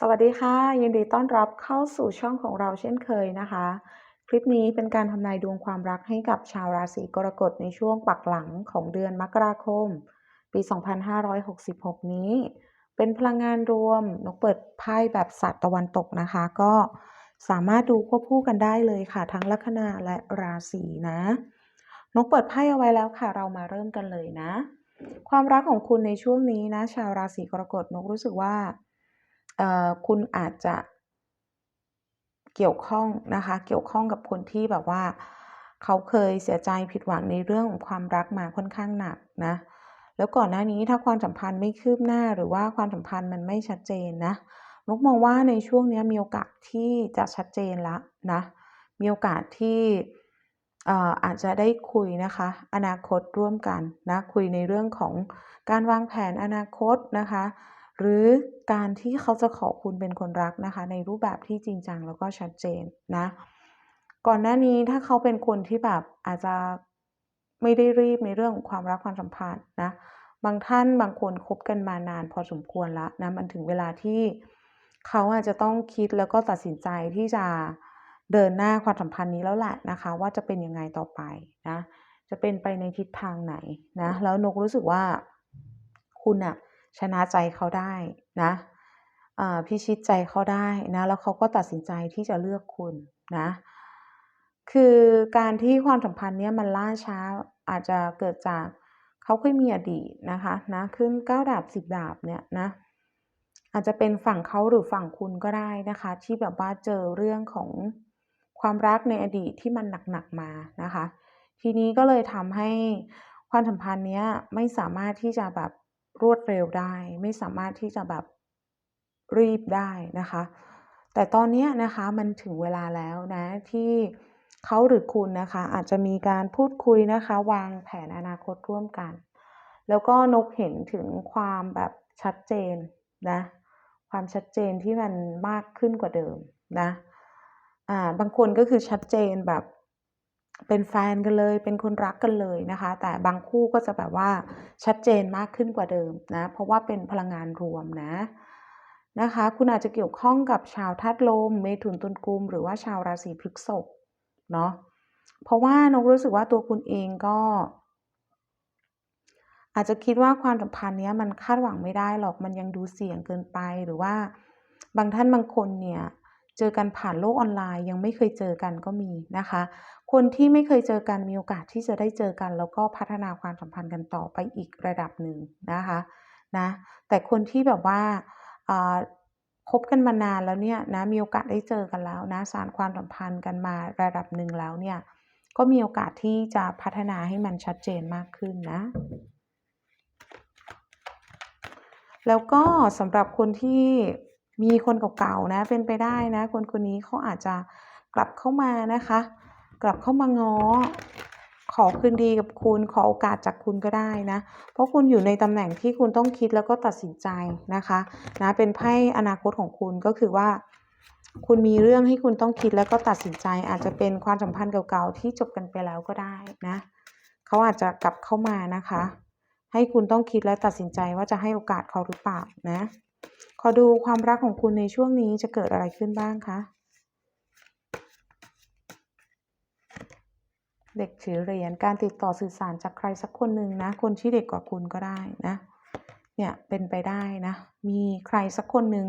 สวัสดีค่ะ ยินดีต้อนรับเข้าสู่ช่องของเราเช่นเคยนะคะ คลิปนี้เป็นการทำนายดวงความรักให้กับชาวราศีกรกฎในช่วงปักหลังของเดือนมกราคม ปี 2566 นี้ เป็นพลังงานรวมนกเปิดไพ่แบบศาสตร์ตะวันตกนะคะ ก็สามารถดูควบคู่กันได้เลยค่ะ ทั้งลัคนาและราศีนะนกเปิดไพ่เอาไว้แล้วค่ะ เรามาเริ่มกันเลยนะ ความรักของคุณในช่วงนี้นะ ชาวราศีกรกฎนกรู้สึกว่า คุณอาจจะเกี่ยวข้องนะคะ เกี่ยวข้องกับคนที่แบบว่า เขาเคยเสียใจผิดหวังในเรื่องของความรักมาค่อนข้างหนักนะ แล้วก่อนหน้านี้ถ้าความสัมพันธ์ไม่คืบหน้าหรือว่าความสัมพันธ์มันไม่ชัดเจนนะนกมองว่าในช่วงนี้มีโอกาสที่จะชัดเจนแล้วนะ มีโอกาสที่เอ่ออาจจะได้คุยนะคะ อนาคตร่วมกันนะ คุยในเรื่องของการวางแผนอนาคตนะคะ หรือการที่เขาจะขอคุณเป็นคนรักนะคะ ในรูปแบบที่จริงจังแล้วก็ชัดเจนนะ ก่อนหน้านี้ถ้าเขาเป็นคนที่แบบอาจจะไม่ได้รีบในเรื่องของความรักความสัมพันธ์นะ บางท่านบางคนคบกันมานานพอสมควรแล้วนะมันถึงเวลาที่เขาอาจจะต้องคิดแล้วก็ตัดสินใจที่จะเดินหน้าความสัมพันธ์นี้แล้วแหละนะคะ ว่าจะเป็นยังไงต่อไปนะ จะเป็นไปในทิศทางไหนนะ แล้วนกรู้สึกว่าคุณอะ ชนะใจเขาได้นะอ่าพิชิตใจเขาได้นะแล้วเขาก็ตัดสินใจที่จะเลือกคุณนะคือการที่ความสัมพันธ์เนี้ยมันล่าช้าอาจจะเกิดจากเขาเคยมีอดีตนะคะนะขึ้น9ดาบ10ดาบเนี่ยนะอาจจะเป็นฝั่งเขาหรือฝั่งคุณก็ได้นะคะ ที่แบบว่าเจอเรื่องของความรักในอดีตที่มันหนักๆมานะคะ ทีนี้ก็เลยทำให้ความสัมพันธ์เนี้ยไม่สามารถที่จะแบบ รวดเร็วได้ ไม่สามารถที่จะแบบรีบได้นะคะ แต่ตอนนี้นะคะมันถึงเวลาแล้วนะที่เขาหรือคุณนะคะอาจจะมีการพูดคุยนะคะ วางแผนอนาคตร่วมกัน แล้วก็นกเห็นถึงความแบบชัดเจนนะความชัดเจนที่มันมากขึ้นกว่าเดิมนะอ่าบางคนก็คือชัดเจนแบบ เป็นแฟนกันเลย เป็นคนรักกันเลยนะคะ แต่บางคู่ก็จะแบบว่าชัดเจนมากขึ้นกว่าเดิมนะ เพราะว่าเป็นพลังงานรวมนะนะคะ คุณอาจจะเกี่ยวข้องกับชาวธาตุลม เมถุนตุลกุม หรือว่าชาวราศีพฤษภเนาะเพราะว่านกรู้สึกว่าตัวคุณเองก็ อาจจะคิดว่าความสัมพันธ์เนี้ยมันคาดหวังไม่ได้หรอกมันยังดูเสี่ยงเกินไปหรือว่าบางท่านบางคนเนี่ย เจอกันผ่านโลกออนไลน์ยังไม่เคยเจอกันก็มีนะคะ คนที่ไม่เคยเจอกันมีโอกาสที่จะได้เจอกัน แล้วก็พัฒนาความสัมพันธ์กันต่อไปอีกระดับหนึ่งนะคะนะแต่คนที่แบบว่าคบกันมานานแล้วเนี่ยนะมีโอกาสได้เจอกันแล้วนะสานความสัมพันธ์กันมาระดับหนึ่งแล้วเนี่ยก็มีโอกาสที่จะพัฒนาให้มันชัดเจนมากขึ้นนะ แล้วก็สำหรับคนที่ มีคนเก่าๆนะเป็นไปได้นะ คนคนนี้เขาอาจจะกลับเข้ามานะคะ กลับเข้ามาง้อ ขอคืนดีกับคุณขอโอกาสจากคุณก็ได้นะ เพราะคุณอยู่ในตำแหน่งที่คุณต้องคิดแล้วก็ตัดสินใจนะคะนะเป็นไพ่อนาคตของคุณก็คือว่า คุณมีเรื่องให้คุณต้องคิดแล้วก็ตัดสินใจ อาจจะเป็นความสัมพันธ์เก่าๆที่จบกันไปแล้วก็ได้นะเขาอาจจะกลับเข้ามานะคะ ให้คุณต้องคิดและตัดสินใจว่าจะให้โอกาสเขาหรือเปล่านะ ขอดูความรักของคุณในช่วงนี้จะเกิดอะไรขึ้นบ้างคะ เด็กถือเหรียญการติดต่อสื่อสารจากใครสักคนหนึ่งนะ คนที่เด็กกว่าคุณก็ได้นะ เนี่ยเป็นไปได้นะ มีใครสักคนหนึ่ง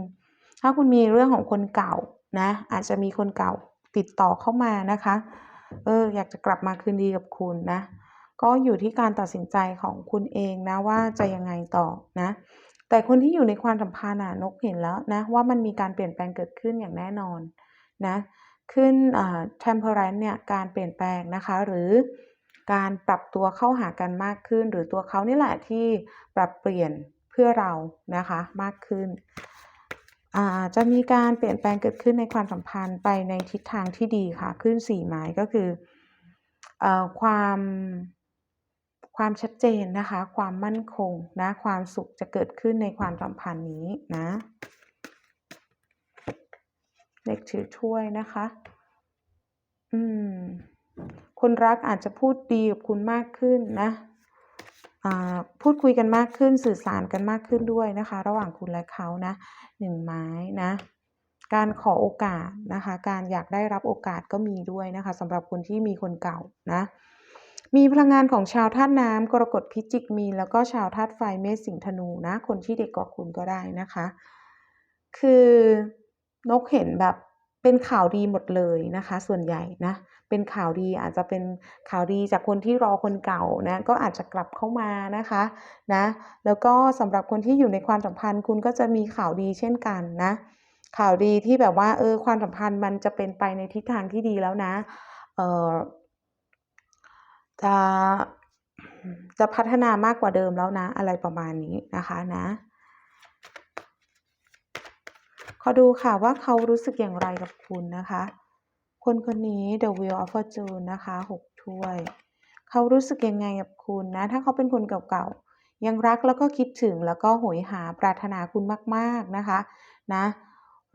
ถ้าคุณมีเรื่องของคนเก่านะ อาจจะมีคนเก่าติดต่อเข้ามานะคะ เอออยากจะกลับมาคืนดีกับคุณนะ ก็อยู่ที่การตัดสินใจของคุณเองนะว่าจะยังไงต่อนะ แต่คนที่อยู่ในความสัมพันธ์อะนกเห็นแล้วนะว่ามันมีการเปลี่ยนแปลงเกิดขึ้นอย่างแน่นอนนะขึ้น temperance เนี่ยการเปลี่ยนแปลงนะคะหรือการปรับตัวเข้าหากันมากขึ้น หรือตัวเขานี่แหละที่ปรับเปลี่ยนเพื่อเรานะคะมากขึ้น จะมีการเปลี่ยนแปลงเกิดขึ้นในความสัมพันธ์ไปในทิศทางที่ดีค่ะ ขึ้น4ไม้ก็คืออความ ความชัดเจนนะคะ ความมั่นคงนะ ความสุขจะเกิดขึ้นในความสัมพันธ์นี้นะเด็กถือถ้วยนะคะ อืม คนรักอาจจะพูดดีกับคุณมากขึ้นนะพูดคุยกันมากขึ้นสื่อสารกันมากขึ้นด้วยนะคะ ระหว่างคุณและเขานะ1ไม้นะ การขอโอกาสนะคะ การอยากได้รับโอกาสก็มีด้วยนะคะสำหรับคนที่มีคนเก่านะ มีพลังงานของชาวธาตุน้ำกรกฎพิจิกมีนแล้วก็ชาวธาตุไฟเมษสิงห์ธนูนะ คนที่เด็กกว่าคุณก็ได้นะคะ คือนกเห็นแบบเป็นข่าวดีหมดเลยนะคะ ส่วนใหญ่นะเป็นข่าวดีอาจจะเป็นข่าวดีจากคนที่รอคนเก่านะก็อาจจะกลับเข้ามานะคะนะแล้วก็สำหรับคนที่อยู่ในความสัมพันธ์คุณก็จะมีข่าวดีเช่นกันนะข่าวดีที่แบบว่าเออความสัมพันธ์มันจะเป็นไปในทิศทางที่ดีแล้วนะเออ จะจะพัฒนามากกว่าเดิมแล้วนะ อะไรประมาณนี้นะคะนะขอดูค่ะว่าเขารู้สึกอย่างไรกับคุณนะคะ คนคนนี้ The Wheel of Fortune นะคะ6ถ้วย เขารู้สึกยังไงกับคุณนะ ถ้าเขาเป็นคนเก่าๆ ยังรักแล้วก็คิดถึงแล้วก็โหยหาปรารถนาคุณมากๆนะคะนะ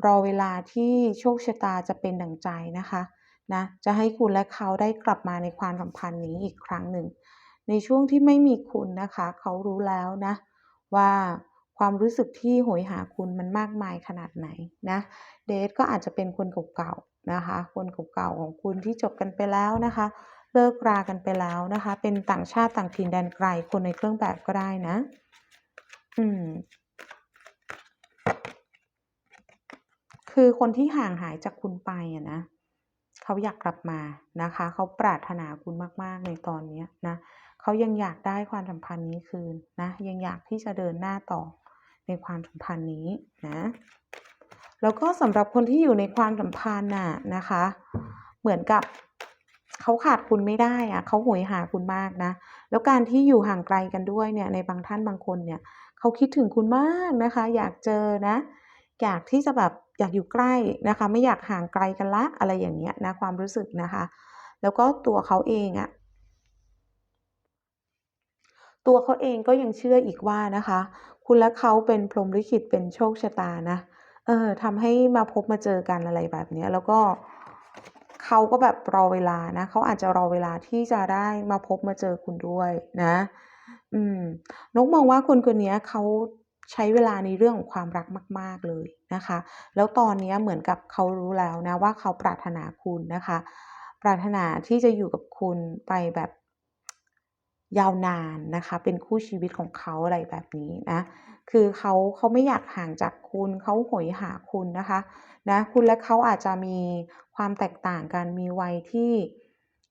รอเวลาที่โชคชะตาจะเป็นดั่งใจนะคะ นะจะให้คุณและเขาได้กลับมาในความสัมพันธ์นี้อีกครั้งหนึ่ง ในช่วงที่ไม่มีคุณนะคะ เขารู้แล้วนะ ว่าความรู้สึกที่โหยหาคุณมันมากมายขนาดไหนนะเดทก็อาจจะเป็นคนเก่าๆนะคะ คนเก่าๆของคุณที่จบกันไปแล้วนะคะ เลิกรากันไปแล้วนะคะ เป็นต่างชาติต่างถิ่นแดนไกลคนในเครื่องแบบก็ได้นะ อืมคือคนที่ห่างหายจากคุณไปอะนะ เขาอยากกลับมานะคะ เขาปรารถนาคุณมาก ๆ ในตอนนี้นะเขายังอยากได้ความสัมพันธ์นี้คืนนะยังอยากที่จะเดินหน้าต่อในความสัมพันธ์นี้นะแล้วก็สำหรับคนที่อยู่ในความสัมพันธ์น่ะนะคะ เหมือนกับเขาขาดคุณไม่ได้อะเขาโหยหาคุณมากนะ แล้วการที่อยู่ห่างไกลกันด้วยเนี่ยในบางท่านบางคนเนี่ยเขาคิดถึงคุณมากนะคะ อยากเจอนะ อยากที่จะแบบ อยากอยู่ใกล้นะคะ ไม่อยากห่างไกลกันล้วอะไรอย่างเงี้ยนะความรู้สึกนะคะ แล้วก็ตัวเขาเองอะตัวเขาเองก็ยังเชื่ออีกว่านะคะ คุณและเขาเป็นพรหมลิขิตเป็นโชคชะตานะเออทำให้มาพบมาเจอกันอะไรแบบเนี้ยแล้วก็เขาก็แบบรอเวลานะเขาอาจจะรอเวลาที่จะได้มาพบมาเจอคุณด้วยนะ อืมนกมองว่าคนคนนี้เขา ใช้เวลาในเรื่องของความรักมาก ๆเลยนะคะ แล้วตอนนี้เหมือนกับเขารู้แล้วนะว่าเขาปรารถนาคุณนะคะ ปรารถนาที่จะอยู่กับคุณไปแบบยาวนานนะคะ เป็นคู่ชีวิตของเขาอะไรแบบนี้นะคือเขาเขาไม่อยากห่างจากคุณเขาโหยหาคุณนะคะนะคุณและเขาอาจจะมีความแตกต่างกันมีวัยที่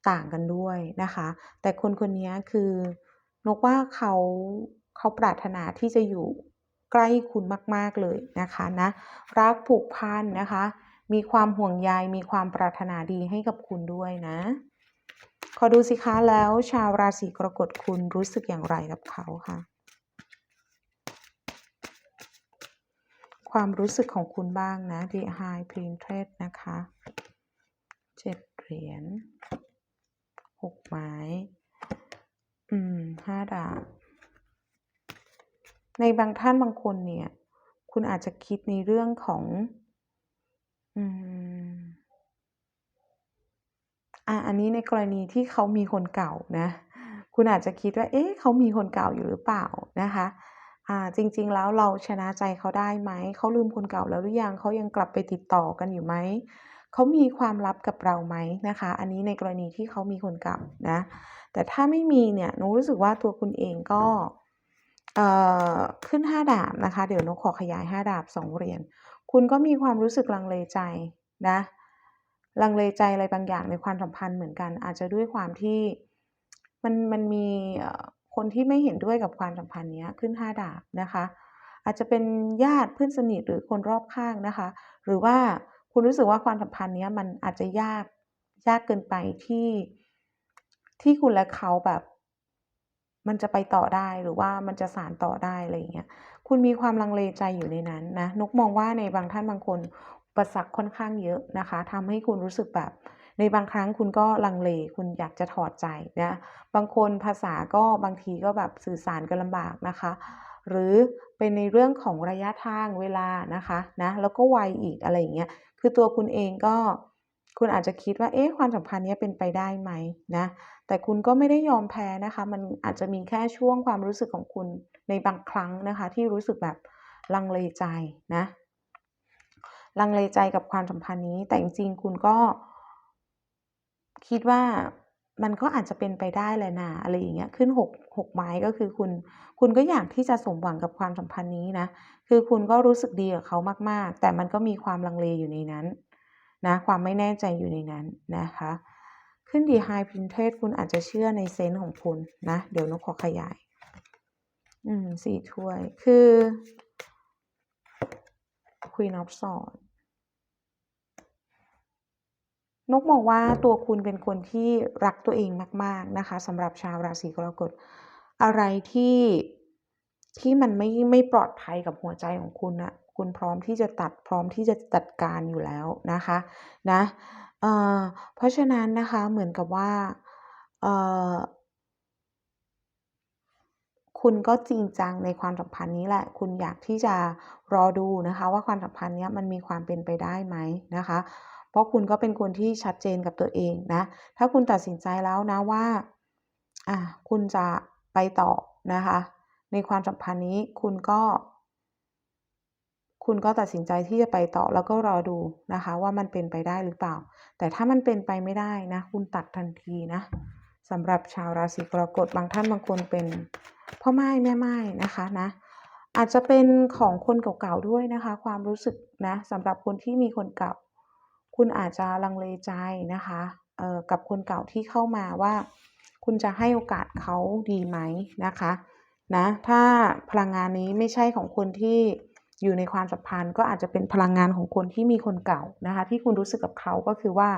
ต่างกันด้วยนะคะ แต่คนคนนี้คือนกว่าเขาเขาปรารถนาที่จะอยู่ ใกล้คุณมาก ๆ เลยนะคะนะรักผูกพันนะคะ มีความห่วงใยมีความปรารถนาดีให้กับคุณด้วยนะ ขอดูสิคะแล้วชาวราศีกรกฎคุณรู้สึกอย่างไรกับเขาคะ?ความรู้สึกของคุณบ้างนะ The High Priestess นะคะ7เหรียญ6ไม้ อืม5ดาบ ในบางท่านบางคนเนี่ย คุณอาจจะคิดในเรื่องของอืมอาอันนี้ในกรณีที่เขามีคนเก่านะ คุณอาจจะคิดว่า เอ๊ะเขามีคนเก่าอยู่หรือเปล่านะคะ อ่า จริง ๆ แล้วเราชนะใจเขาได้ไหม เขาลืมคนเก่าแล้วหรือยัง เขายังกลับไปติดต่อกันอยู่ไหม เขามีความลับกับเราไหมนะคะ อันนี้ในกรณีที่เขามีคนเก่านะ แต่ถ้าไม่มีเนี่ยนกรู้สึกว่าตัวคุณเองก็ ขึ้น 5 ดาบนะคะ เดี๋ยวนกขอขยาย 5 ดาบ 2 เหรียญคุณก็มีความรู้สึกลังเลใจนะลังเลใจอะไรบางอย่างในความสัมพันธ์เหมือนกัน อาจจะด้วยความที่มันมันมีคนที่ไม่เห็นด้วยกับความสัมพันธ์นี้ขึ้น 5 ดาบนะคะ อาจจะเป็นญาติเพื่อนสนิทหรือคนรอบข้างนะคะ หรือว่าคุณรู้สึกว่าความสัมพันธ์นี้มันอาจจะยากยากเกินไปที่ที่คุณและเขาแบบ มันจะไปต่อได้หรือว่ามันจะสานต่อได้อะไรอย่างเงี้ยคุณมีความลังเลใจอยู่ในนั้นนะนกมองว่าในบางท่านบางคนอุปสรรคค่อนข้างเยอะนะคะทำให้คุณรู้สึกแบบ ในบางครั้งคุณก็ลังเลคุณอยากจะถอดใจนะบางคนภาษาก็บางทีก็แบบสื่อสารกันลำบากนะคะ หรือเป็นในเรื่องของระยะทางเวลานะคะนะแล้วก็วัยอีกอะไรอย่างเงี้ยคือตัวคุณเองก็ คุณอาจจะคิดว่าเอ๊ะความสัมพันธ์นี้เป็นไปได้ไหมนะแต่คุณก็ไม่ได้ยอมแพ้นะคะ มันอาจจะมีแค่ช่วงความรู้สึกของคุณในบางครั้งนะคะ ที่รู้สึกแบบลังเลใจนะลังเลใจกับความสัมพันธ์นี้ แต่จริงๆคุณก็ คิดว่ามันก็อาจจะเป็นไปได้แหละนะอะไรอย่างเงี้ยขึ้นหกหกไม้ก็คือคุณ คุณก็อยากที่จะสมหวังกับความสัมพันธ์นี้นะ คือคุณก็รู้สึกดีกับเขามากๆ แต่มันก็มีความลังเลอยู่ในนั้น นะความไม่แน่ใจอยู่ในนั้นนะคะ ขึ้นดีไฮพินเทสคุณอาจจะเชื่อในเซนส์ของคุณนะ เดี๋ยวนกขอขยาย อืมสี่ถ้วย คือ Queen of Swords นกมองว่าตัวคุณเป็นคนที่รักตัวเองมาก ๆ นะคะสำหรับชาวราศีกรกฎอะไรที่ ที่มันไม่ไม่ปลอดภัยกับหัวใจของคุณนะคุณพร้อมที่จะตัดพร้อมที่จะจัดการอยู่แล้วนะคะนะเเพราะฉะนั้นนะคะเหมือนกับว่าคุณก็จริงจังในความสัมพันธ์นี้แหละ คุณอยากที่จะรอดูนะคะ ว่าความสัมพันธ์เนี้ยมันมีความเป็นไปได้ไหมนะคะ เพราะคุณก็เป็นคนที่ชัดเจนกับตัวเองนะ ถ้าคุณตัดสินใจแล้วนะว่า อ่าคุณจะไปต่อนะคะ ในความสัมพันธ์นี้คุณก็ คุณก็ตัดสินใจที่จะไปต่อแล้วก็รอดูนะคะ ว่ามันเป็นไปได้หรือเปล่า แต่ถ้ามันเป็นไปไม่ได้นะ คุณตัดทันทีนะสำหรับชาวราศีกรกฎบางท่านบางคนเป็นพ่อไม่แม่ไม่นะคะนะอาจจะเป็นของคนเก่าๆด้วยนะคะ ความรู้สึกนะสำหรับคนที่มีคนเก่า คุณอาจจะลังเลใจนะคะเอ่อกับคนเก่าที่เข้ามาว่า คุณจะให้โอกาสเขาดีไหมนะคะ นะถ้าพลังงานนี้ไม่ใช่ของคนที่อยู่ในความสัมพันธ์ ก็อาจจะเป็นพลังงานของคนที่มีคนเก่านะคะ ที่คุณรู้สึกกับเขาก็คือว่า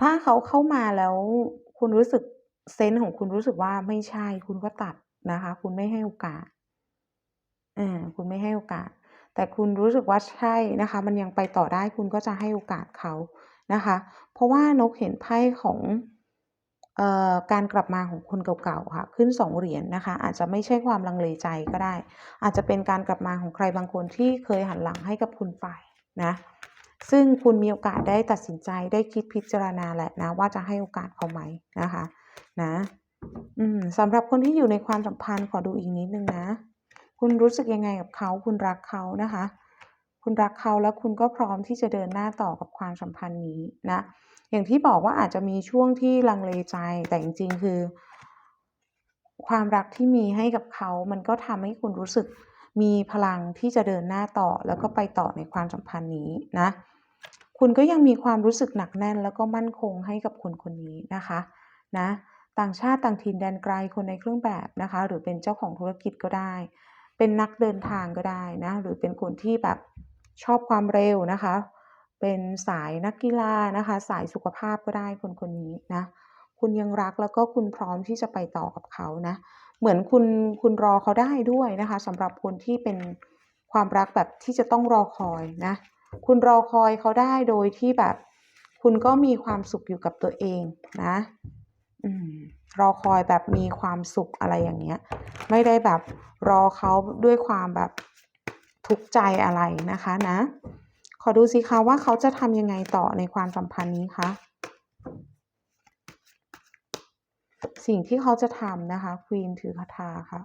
ถ้าเขาเข้ามาแล้วคุณรู้สึกเซนส์ของคุณรู้สึกว่าไม่ใช่คุณก็ตัดนะคะ คุณไม่ให้โอกาสอ่าคุณไม่ให้โอกาส แต่คุณรู้สึกว่าใช่นะคะ มันยังไปต่อได้คุณก็จะให้โอกาสเขานะคะ เพราะว่านกเห็นไพ่ของ การกลับมาของคนเก่าๆค่ะ ขึ้น 2 เหรียญนะคะ อาจจะไม่ใช่ความลังเลใจก็ได้ อาจจะเป็นการกลับมาของใครบางคนที่เคยหันหลังให้กับคุณไปนะซึ่งคุณมีโอกาสได้ตัดสินใจได้คิดพิจารณาแหละนะ ว่าจะให้โอกาสเขาไหมนะคะ นะอืมสำหรับคนที่อยู่ในความสัมพันธ์ขอดูอีกนิดนึงนะ คุณรู้สึกยังไงกับเขา คุณรักเขานะคะ คุณรักเขาแล้วคุณก็พร้อมที่จะเดินหน้าต่อกับความสัมพันธ์นี้นะ อย่างที่บอกว่าอาจจะมีช่วงที่ลังเลใจแต่จริงๆคือ ความรักที่มีให้กับเขา มันก็ทำให้คุณรู้สึกมีพลังที่จะเดินหน้าต่อแล้วก็ไปต่อในความสัมพันธ์นี้นะ คุณก็ยังมีความรู้สึกหนักแน่น แล้วก็มั่นคงให้กับคนคนนี้นะคะนะต่างชาติต่างถิ่นแดนไกลคนในเครื่องแบบนะคะ หรือเป็นเจ้าของธุรกิจก็ได้ เป็นนักเดินทางก็ได้นะ หรือเป็นคนที่แบบชอบความเร็วนะคะ เป็นสายนักกีฬานะคะ สายสุขภาพก็ได้คนคนนี้นะ คุณยังรักแล้วก็คุณพร้อมที่จะไปต่อกับเขานะ เหมือนคุณคุณรอเขาได้ด้วยนะคะสำหรับคนที่เป็นความรักแบบที่จะต้องรอคอยนะ คุณรอคอยเขาได้โดยที่แบบ คุณก็มีความสุขอยู่กับตัวเองนะอืมรอคอยแบบมีความสุขอะไรอย่างเงี้ย ไม่ได้แบบรอเขาด้วยความแบบทุกข์ใจอะไรนะคะนะ ขอดูสิคะว่าเขาจะทำยังไงต่อในความสัมพันธ์นี้คะ สิ่งที่เขาจะทำนะคะควีนถือคาถาค่ะ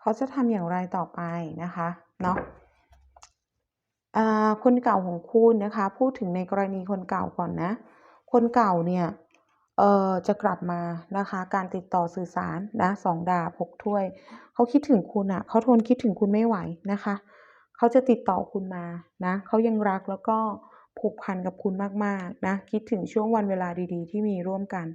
เขาจะทำอย่างไรต่อไปนะคะเนาะ คนเก่าของคุณนะคะ พูดถึงในกรณีคนเก่าก่อนนะ คนเก่าเนี่ยเอ่อจะกลับมานะคะ การติดต่อสื่อสารนะ2ดาบ6ถ้วย เขาคิดถึงคุณน่ะเขาทนคิดถึงคุณไม่ไหวนะคะ เขาจะติดต่อคุณมานะเขายังรักแล้วก็ผูกพันกับคุณมากๆนะ คิดถึงช่วงวันเวลาดีๆ ที่มีร่วมกัน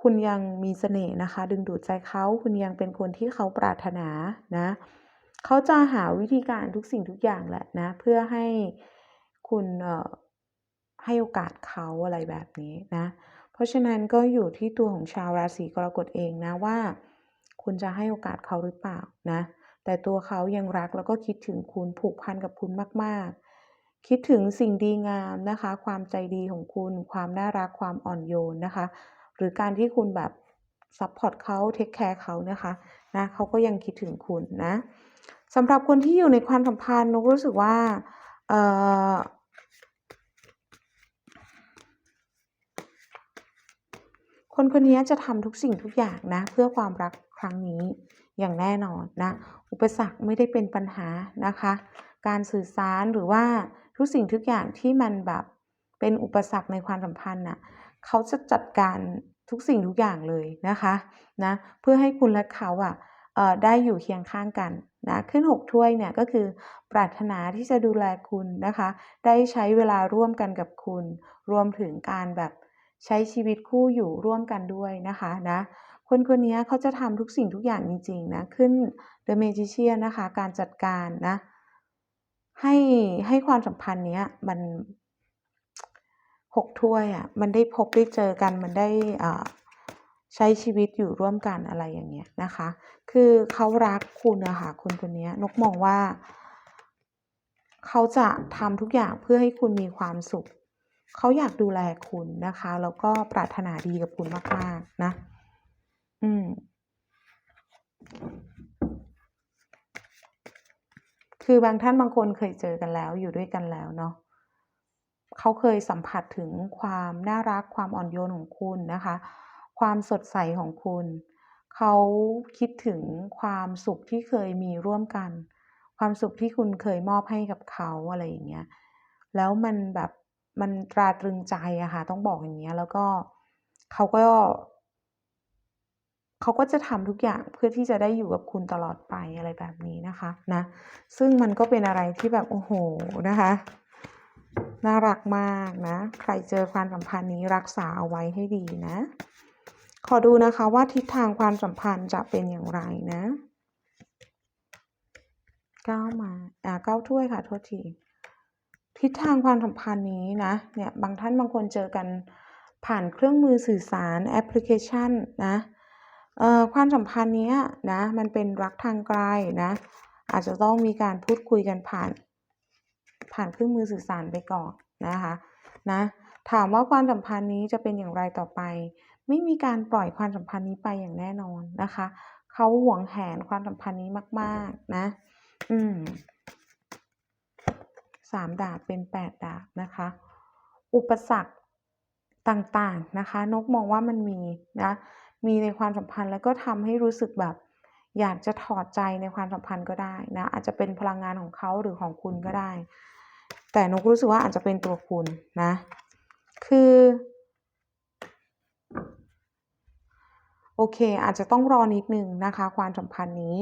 คุณยังมีเสน่ห์นะคะ ดึงดูดใจเขาคุณยังเป็นคนที่เขาปรารถนานะ เขาจะหาวิธีการทุกสิ่งทุกอย่างแหละนะ เพื่อให้คุณให้โอกาสเขาอะไรแบบนี้นะ เพราะฉะนั้นก็อยู่ที่ตัวของชาวราศีกรกฎเองนะว่า คุณจะให้โอกาสเขาหรือเปล่านะ แต่ตัวเขายังรักแล้วก็คิดถึงคุณผูกพันกับคุณมากคิดถึงสิ่งดีงามนะคะ ความใจดีของคุณ ความน่ารักความอ่อนโยนนะคะ หรือการที่คุณแบบซัปพอร์ตเขาเทคแคร์เขานะคะนะเขาก็ยังคิดถึงคุณนะ สำหรับคนที่อยู่ในความสัมพันธ์นุกรู้สึกว่าเอ่อคนคนนี้จะทำทุกสิ่งทุกอย่างนะ เพื่อความรักครั้งนี้อย่างแน่นอนนะ อุปสรรคไม่ได้เป็นปัญหานะคะ การสื่อสารหรือว่าทุกสิ่งทุกอย่างที่มันแบบเป็นอุปสรรคในความสัมพันธ์น่ะเขาจะจัดการทุกสิ่งทุกอย่างเลยนะคะนะเพื่อให้คุณและเขาอะเอ่อ ได้อยู่เคียงข้างกันนะขึ้นหกถ้วยเนี่ยก็คือปรารถนาที่จะดูแลคุณนะคะ ได้ใช้เวลาร่วมกันกับคุณ รวมถึงการแบบใช้ชีวิตคู่อยู่ร่วมกันด้วยนะคะนะคนคนนี้เขาจะทำทุกสิ่งทุกอย่างจริงๆนะขึ้น The Magician นะคะการจัดการนะให้ให้ความสัมพันธ์เนี้ยมันหกถ้วยอะมันได้พบได้เจอกันมันได้อ่า ใช้ชีวิตอยู่ร่วมกันอะไรอย่างเงี้ยนะคะ คือเขารักคุณนะคะคนคนนี้นกมองว่า เขาจะทำทุกอย่างเพื่อให้คุณมีความสุข เขาอยากดูแลคุณนะคะ แล้วก็ปรารถนาดีกับคุณมากๆนะ อืม คือบางท่านบางคนเคยเจอกันแล้วอยู่ด้วยกันแล้วเนาะเขาเคยสัมผัสถึงความน่ารักความอ่อนโยนของคุณนะคะ ความสดใสของคุณ เขาคิดถึงความสุขที่เคยมีร่วมกัน ความสุขที่คุณเคยมอบให้กับเขาอะไรอย่างเงี้ยแล้วมันแบบมันตราตรึงใจอะค่ะ ต้องบอกอย่างเงี้ย แล้วก็เขาก็เขาก็จะทำทุกอย่างเพื่อที่จะได้อยู่กับคุณตลอดไปอะไรแบบนี้นะคะนะ ซึ่งมันก็เป็นอะไรที่แบบโอ้โหนะคะ น่ารักมากนะ ใครเจอความสัมพันธ์นี้รักษาเอาไว้ให้ดีนะ ขอดูนะคะว่าทิศทางความสัมพันธ์จะเป็นอย่างไรนะเก้ามาอ่าเก้าถ้วยค่ะโทษทีทิศทางความสัมพันธ์นี้นะเนี่ยบางท่านบางคนเจอกันผ่านเครื่องมือสื่อสารแอปพลิเคชันนะเอ่อความสัมพันธ์เนี้ยนะมันเป็นรักทางไกลนะอาจจะต้องมีการพูดคุยกันผ่าน ผ่านเครื่องมือสื่อสารไปก่อนนะคะนะถามว่าความสัมพันธ์นี้จะเป็นอย่างไรต่อไป ไม่มีการปล่อยความสัมพันธ์นี้ไปอย่างแน่นอนนะคะเขาหวงแหนความสัมพันธ์นี้มาก ๆ นะ อืมสามดาบเป็นแปดดาบนะคะ อุปสรรคต่างๆนะคะ นกมองว่ามันมีนะ มีในความสัมพันธ์แล้วก็ทำให้รู้สึกแบบ อยากจะถอดใจในความสัมพันธ์ก็ได้นะ อาจจะเป็นพลังงานของเขาหรือของคุณก็ได้ แต่นกรู้สึกว่าอาจจะเป็นตัวคุณนะ คือ โอเค อาจจะต้องรอนิดนึงนะคะ ความสัมพันธ์นี้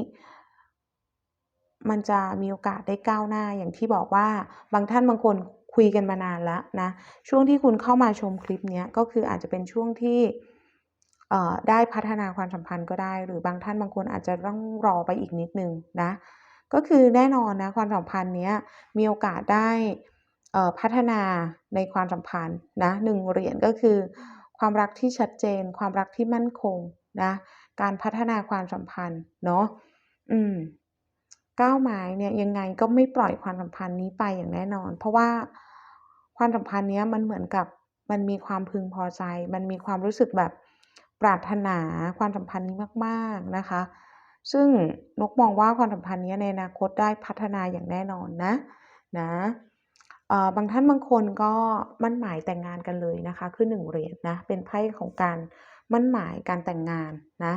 มันจะมีโอกาสได้ก้าวหน้าอย่างที่บอกว่าบางท่านบางคนคุยกันมานานแล้วนะช่วงที่คุณเข้ามาชมคลิปนี้ก็คืออาจจะเป็นช่วงที่เอ่อได้พัฒนาความสัมพันธ์ก็ได้ หรือบางท่านบางคนอาจจะต้องรอไปอีกนิดนึงนะก็คือแน่นอนนะความสัมพันธ์เนี้ยมีโอกาสได้เอ่อพัฒนาในความสัมพันธ์นะหนึ่งเหรียญก็คือ ความรักที่ชัดเจน ความรักที่มั่นคง นะการพัฒนาความสัมพันธ์เนาะอืมก้าวไม้เนี่ยยังไงก็ไม่ปล่อยความสัมพันธ์นี้ไปอย่างแน่นอน เพราะว่าความสัมพันธ์เนี้ยมันเหมือนกับมันมีความพึงพอใจ มันมีความรู้สึกแบบปรารถนาความสัมพันธ์นี้มากๆนะคะ ซึ่งนกมองว่าความสัมพันธ์นี้ในอนาคตได้พัฒนาอย่างแน่นอนนะนะบางท่านบางคนก็มั่นหมายแต่งงานกันเลยนะคะ คือหนึ่งเหรียญนะเป็นไพ่ของการ มั่นหมายการแต่งงานนะ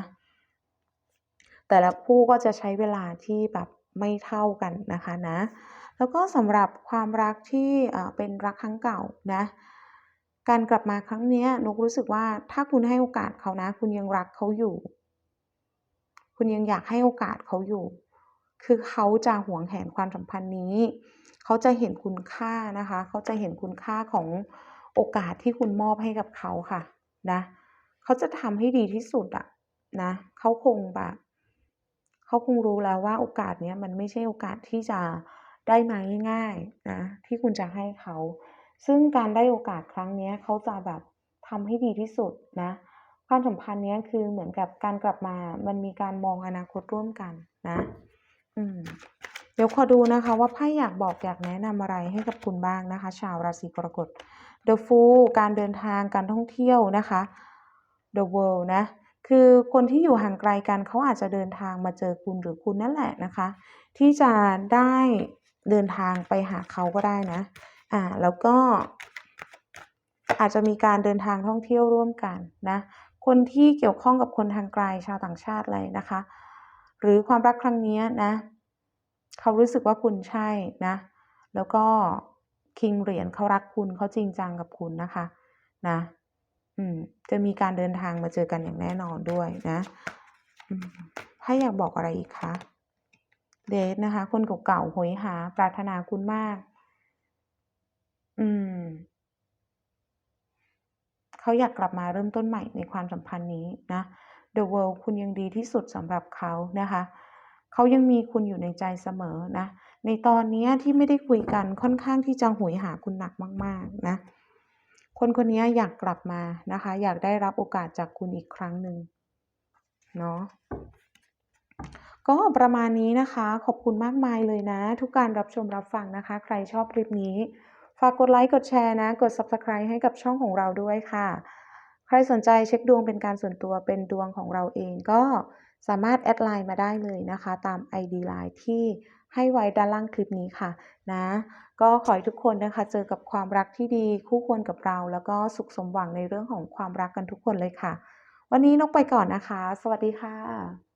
แต่ละคู่ก็จะใช้เวลาที่แบบไม่เท่ากันนะคะนะ แล้วก็สำหรับความรักที่เป็นรักครั้งเก่านะ การกลับมาครั้งนี้นกรู้สึกว่าถ้าคุณให้โอกาสเขานะ คุณยังรักเขาอยู่ คุณยังอยากให้โอกาสเขาอยู่ คือเขาจะหวงแหนความสัมพันธ์นี้ เขาจะเห็นคุณค่านะคะ เขาจะเห็นคุณค่าของโอกาสที่คุณมอบให้กับเขาค่ะนะ เขาจะทำให้ดีที่สุดอะนะเขาคงแบบเขาคงรู้แล้วว่าโอกาสเนี้ยมันไม่ใช่โอกาสที่จะได้มาง่ายๆนะที่คุณจะให้เขา ซึ่งการได้โอกาสครั้งเนี้ยเขาจะแบบทำให้ดีที่สุดนะความสัมพันธ์เนี้ยคือเหมือนกับการกลับมา มันมีการมองอนาคตร่วมกันนะ อืม เดี๋ยวขอดูนะคะว่าไพ่อยากบอกอยากแนะนำอะไรให้กับคุณบ้างนะคะ ชาวราศีกรกฎ The Fool การเดินทางการท่องเที่ยวนะคะ The World นะ คือคนที่อยู่ห่างไกลกันเขาอาจจะเดินทางมาเจอคุณหรือคุณนั่นแหละนะคะ ที่จะได้เดินทางไปหาเขาก็ได้นะ อ่า แล้วก็ อาจจะมีการเดินทางท่องเที่ยวร่วมกันนะ คนที่เกี่ยวข้องกับคนทางไกลชาวต่างชาติอะไรนะคะ หรือความรักครั้งนี้นะ เขารู้สึกว่าคุณใช่นะ แล้วก็คิงเหรียญเขารักคุณเขาจริงจังกับคุณนะคะ นะ อืม จะมีการเดินทางมาเจอกันอย่างแน่นอนด้วยนะถ้าอยากบอกอะไรอีกคะเดทนะคะ คนเก่าๆโหยหา ปรารถนาคุณมาก อืม เขาอยากกลับมาเริ่มต้นใหม่ในความสัมพันธ์นี้นะ The World คุณยังดีที่สุดสำหรับเขานะคะ เขายังมีคุณอยู่ในใจเสมอนะ ในตอนนี้ที่ไม่ได้คุยกันค่อนข้างที่จะโหยหาคุณหนักมาก ๆ นะ คนคนนี้อยากกลับมานะคะ อยากได้รับโอกาสจากคุณอีกครั้งหนึ่งเนาะก็ประมาณนี้นะคะ ขอบคุณมากมายเลยนะ ทุกการรับชมรับฟังนะคะ ใครชอบคลิปนี้ ฝากกดไลค์กดแชร์นะ กด Subscribe ให้กับช่องของเราด้วยค่ะ ใครสนใจเช็คดวงเป็นการส่วนตัวเป็นดวงของเราเองก็สามารถแอดไลน์มาได้เลยนะคะ ตาม ID Line ที่ ให้ไว้ด้านล่างคลิปนี้ค่ะนะก็ขอให้ทุกคนนะคะ เจอกับความรักที่ดีคู่ควรกับเรา แล้วก็สุขสมหวังในเรื่องของความรักกันทุกคนเลยค่ะ วันนี้นกไปก่อนนะคะ สวัสดีค่ะ